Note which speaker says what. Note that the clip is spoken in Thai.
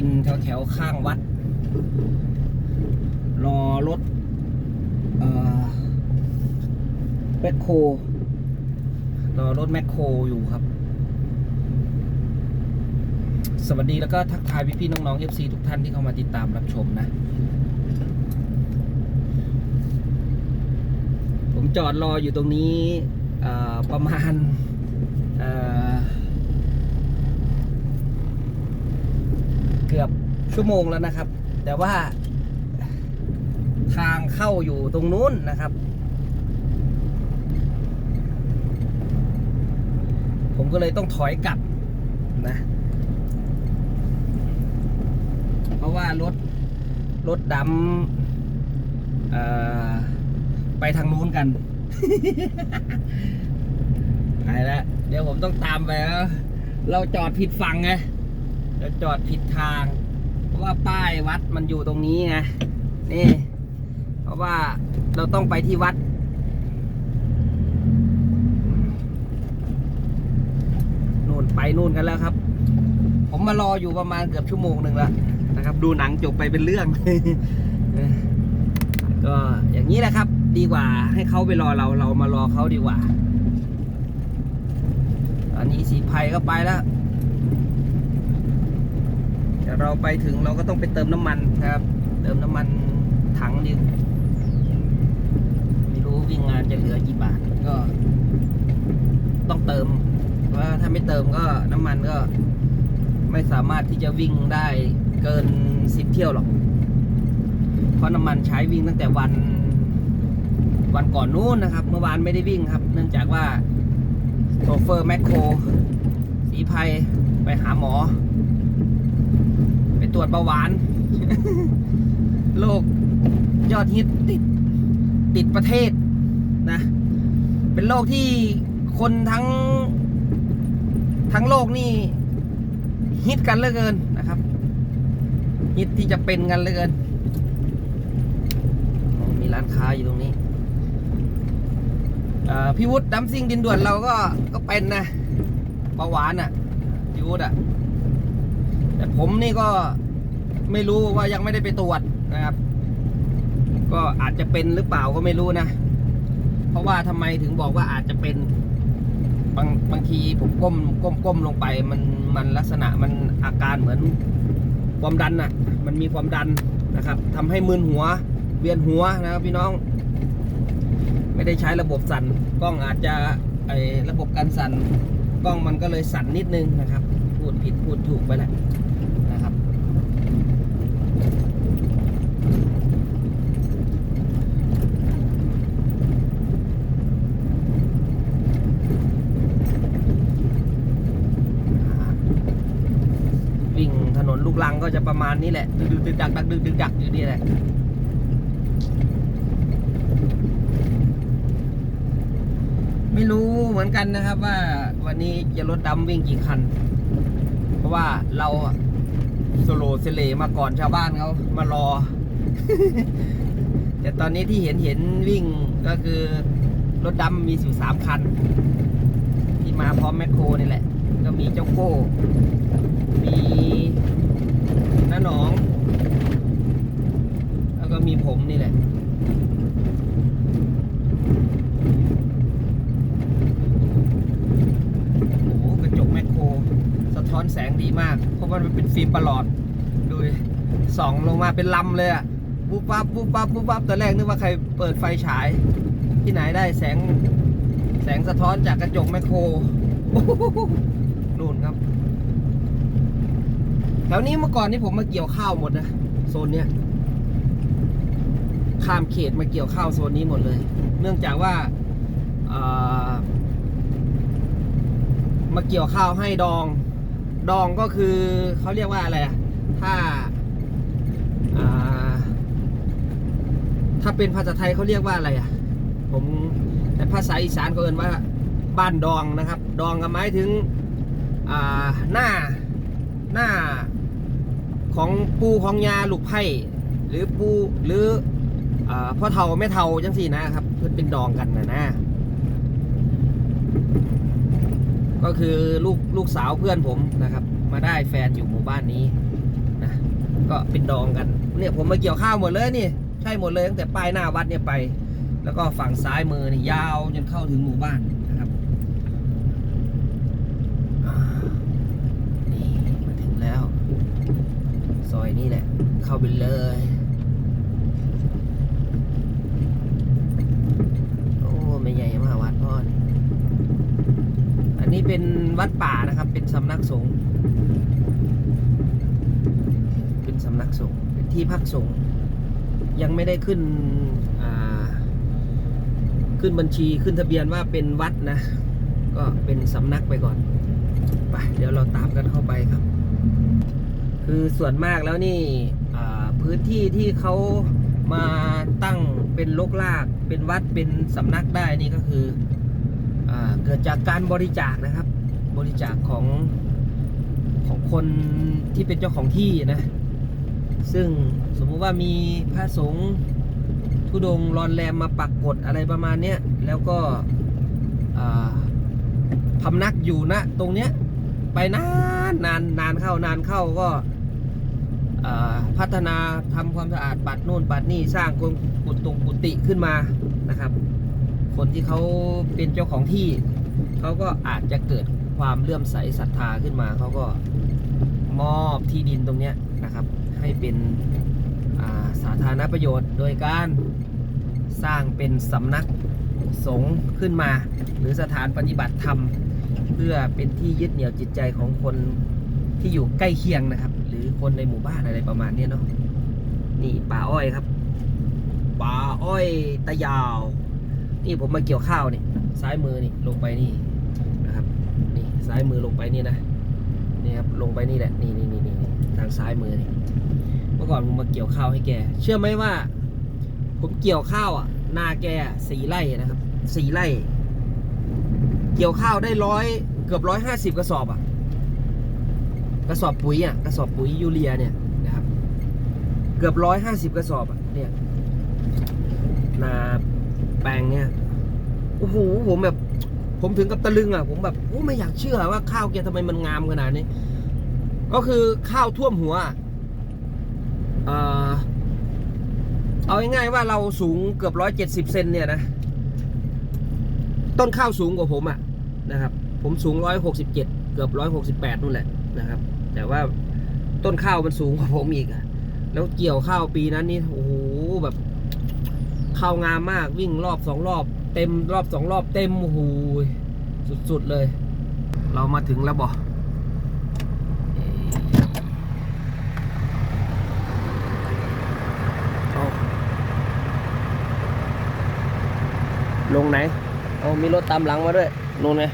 Speaker 1: กินแถวๆข้างวัด รอรถแมคโครรอรถแมคโครอยู่ครับ สวัสดีแล้วก็ทักทายพี่ๆน้องๆ FC ทุกท่านที่เข้ามาติดตามรับชมนะ ผมจอดรออยู่ตรงนี้ประมาณ เกือบชั่วโมงแล้วนะครับ แต่ว่า ทางเข้าอยู่ตรงนู้นนะครับ ผมก็เลยต้องถอยกลับนะ เพราะว่ารถ รถดำไปทางนู้นกันไปแล้ว เดี๋ยวผมต้องตามไปแล้วเราจอดผิดฝั่งไง เราจอดผิดทาง เพราะว่าป้ายวัดมันอยู่ตรงนี้ไงนี่ เพราะว่าเราต้องไปที่วัด นู่นไปนู่นกันแล้วครับ ผมมารออยู่ประมาณเกือบชั่วโมงหนึ่งแล้วนะครับ ดูหนังจบไปเป็นเรื่อง ก็อย่างนี้แหละครับ ดีกว่าให้เขาไปรอเราเรามารอเขาดีกว่า อันนี้สีภัยก็ไปแล้ว เราไปถึงเราก็ต้องไปเติมน้ำมันครับ เติมน้ำมันถังดิไม่รู้วิ่งงานจะเหลือกี่บาทก็ ต้องเติมเพราะว่าถ้าไม่เติมก็น้ำมันก็ ไม่สามารถที่จะวิ่งได้เกินสิบเที่ยวหรอก เพราะน้ำมันใช้วิ่งตั้งแต่วันวันก่อนนู้นนะครับ เมื่อวานไม่ได้วิ่งครับ เนื่องจากว่าโชเฟอร์แมคโครสีภัยไปหาหมอ ไปรวจเบาหวาน โรคยอดฮิตติดติดประเทศนะ เป็นโรคที่คนทั้ง ทั้งโลกนี่ฮิตกันเหลือเกินนะครับฮิตที่จะเป็นกันเหลือเกิน มีร้านค้าอยู่ตรงนี้พี่วุฒิดัมซิงดินด่วนเราก็ก็เป็นนะเบาหวานอะ่ะพี่วุฒิอะ่ะแต่ผมนี่ก็ ไม่รู้ว่ายังไม่ได้ไปตรวจนะครับ ก็อาจจะเป็นหรือเปล่าก็ไม่รู้นะ เพราะว่าทำไมถึงบอกว่าอาจจะเป็นบางบางทีผมก้มก้มก้มลงไปมันมันลักษณะมันอาการเหมือนความดันน่ะ มันมีความดันนะครับทำให้มึนหัว เวียนหัวนะครับพี่น้อง ไม่ได้ใช้ระบบสั่นกล้องอาจจะไอระบบการสั่นกล้องมันก็เลยสั่นนิดนึงนะครับ พูดผิดพูดถูกไปแหละนะครับ วิ่งถนน พลังก็จะประมาณนี้แหละ ดึกดึกดักดักดึกดึกดักอยู่นี่แหละไม่รู้เหมือนกันนะครับว่าวันนี้จะรถดำวิ่งกี่คัน เพราะว่าเราอะโลเซเลมาก่อนชาวบ้านเขามารอ แต่ตอนนี้ที่เห็นเห็นวิ่งก็คือรถดำมีอยู่สามคัน ที่มาพร้อมแมคโครนี่แหละ ก็มีเจ้าโก้ มี หนอง แล้วก็มีผมนี่แหละ โอ้โหกระจกแมคโคร สะท้อนแสงดีมาก เพราะว่ามันเป็นฟิล์มประหลอด ดูดิส่องลงมาเป็นลำเลยอะปุ๊บปั๊บปุ๊บปั๊บปุ๊บปั๊บตอนแรกนึกว่าใครเปิดไฟฉาย ที่ไหนได้แสงแสงสะท้อนจากกระจกแมคโครนู่นครับ แถวนี้เมื่อก่อนนี่ผมมาเกี่ยวข้าวหมดนะโซนเนี้ยข้ามเขตมาเกี่ยวข้าวโซนนี้หมดเลย เนื่องจากว่าเอ่อมาเกี่ยวข้าวให้ดอง ดองก็คือเขาเรียกว่าอะไรถ้าาถ้าเป็นภาษาไทยเขาเรียกว่าอะไรอะผมแต่ภาษาอีสานเขาเอ่นว่าบ้านดองนะครับ ดองก็หมายถึงหน้าหน้า ของปูของยาลูกไผ่หรือปูหรืออพ่อเทาแม่เทาจังสี่นะครับเพื่อนเป็นดองกันนะนะก็คือลูกลูกสาวเพื่อนผมนะครับ มาได้แฟนอยู่หมู่บ้านนี้นะก็เป็นดองกันเนี่ยผมมาเกี่ยวข้าวหมดเลยนี่ใช่หมดเลยตั้งแต่ป้ายหน้าวัดเนี่ยไป แล้วก็ฝั่งซ้ายมือนี่ยาวจนเข้าถึงหมู่บ้านนะครับอ่านี่มาถึงแล้ว ซอยนี้แหละ เข้าไปเลยโอ้ไม่ใหญ่มากวัดพ่อนอันนี้เป็นวัดป่านะครับ เป็นสำนักสงฆ์เป็นสำนักสงฆ์เป็นที่พักสงฆ์ยังไม่ได้ขึ้นขึ้นบัญชีขึ้นทะเบียนว่าเป็นวัดนะ ก็เป็นสำนักไปก่อนไปเดี๋ยวเราตามกันเข้าไปครับ คือส่วนมากแล้วนี่พื้นที่ที่เขามาตั้งเป็นลกลาก เป็นวัดเป็นสำนักได้นี่ก็คืออเกิดจากการบริจาคนะครับ บริจาคของของคนที่เป็นเจ้าของที่นะ ซึ่งสมมุติว่ามีพระสงฆ์ทุดงรอนแรมมาปักกฎอะไรประมาณเนี้ยแล้วก็พำนักอยู่ณตรงเนี้ยไปนานนานนานเข้านานเข้าก็ พัฒนาทำความสะอาดปัดโน่นปัดนี่สร้างกุกุตงกุฏิขึ้นมานะครับ คนที่เขาเป็นเจ้าของที่เขาก็อาจจะเกิดความเลื่อมใสศรัทธาขึ้นมาเขาก็มอบที่ดินตรงนี้นะครับ ให้เป็นาสาธารณประโยชน์ โดยการสร้างเป็นสำนักสงฆ์ขึ้นมา หรือสถานปฏิบัติธรรม เพื่อเป็นที่ยึดเหนี่ยวจิตใจของคน ที่อยู่ใกล้เคียงนะครับ หรือคนในหมู่บ้านอะไรประมาณนี้เนาะนี่ป่าอ้อยครับป่าอ้อยตะยาว นี่ผมมาเกี่ยวข้าวนี่ซ้ายมือนี่ลงไปนี่นะครับ นี่ซ้ายมือลงไปนี่นะนี่ครับลงไปนี่แหละนี่นี่นี่นี่ทางซ้ายมือนี่เมื่อก่อนผมมาเกี่ยวข้าวให้แก เชื่อไหมว่า ผมเกี่ยวข้าวอะนาแกสี่ไร่นะครับสี่ไร่ เกี่ยวข้าวได้ร้อยเกือบร้อยห้าสิบกระสอบอะ กระสอบปุ๋ยอะกระสอบปุ๋ยยูเรียเนี่ยนะครับ เกือบร้อยห้าสิบกระสอบอะเนี่ยนาแปลงเนี่ยโอ้โหผมแบบ ผมถึงกับตะลึงอะ ผมแบบโอ้ไม่อยากเชื่อว่าข้าวแกทำไมมันงามขนาดนี้ ก็คือข้าวท่วมหัวเอาง่ายๆว่าเราสูงเกือบร้อยเจ็ดสิบเซนเนี่ยนะต้นข้าวสูงกว่าผมอะนะครับ ผมสูงร้อยหกสิบเจ็ดเกือบร้อยหกสิบแปดนู่นแหละนะครับ แต่ว่าต้นข้าวมันสูงกว่าผมอีกอะแล้วเกี่ยวข้าวปีนั้นนี่โอ้โหแบบข้าวงามมากวิ่งรอบสองรอบ เต็มรอบสองรอบเต็มโอ้โหสุดๆเลย เรามาถึงแล้วบ่เอาลงไหนโอ้มีรถตามหลังมาด้วยนู่นไง